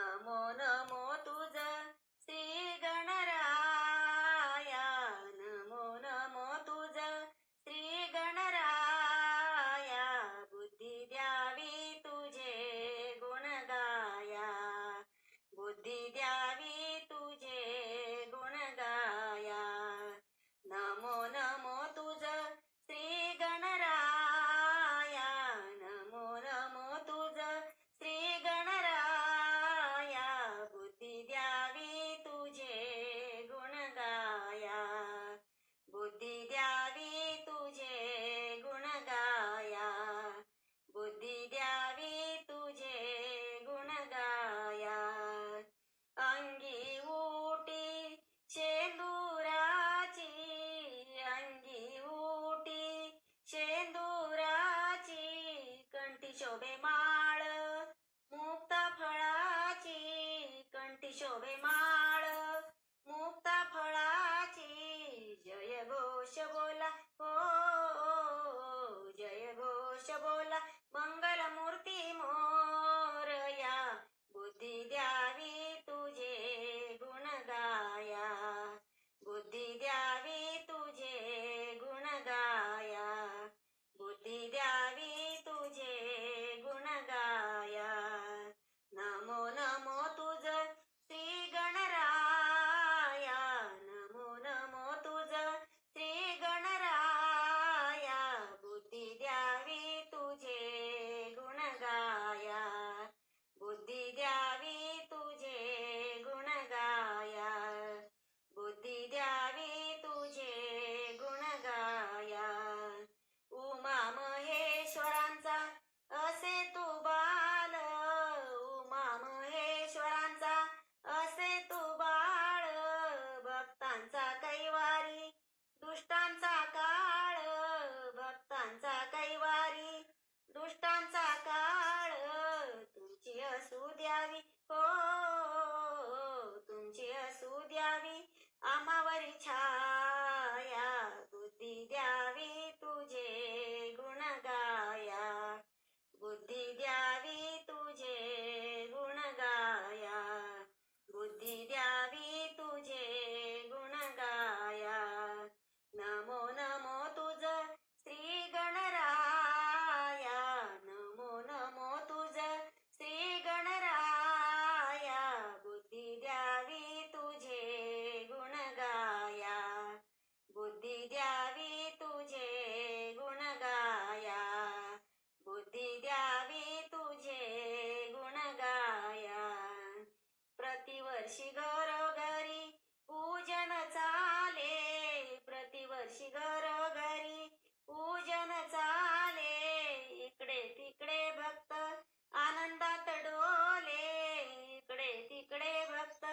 নমো নমো 这位妈 Chao. चाले इकडे तिकडे भक्त आनंदात डोले इकडे तिकडे भक्त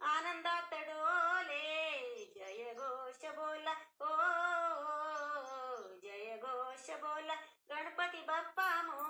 आनंदात डोले. जय घोष बोला ओ जय घोष बोला गणपती बाप्पा मो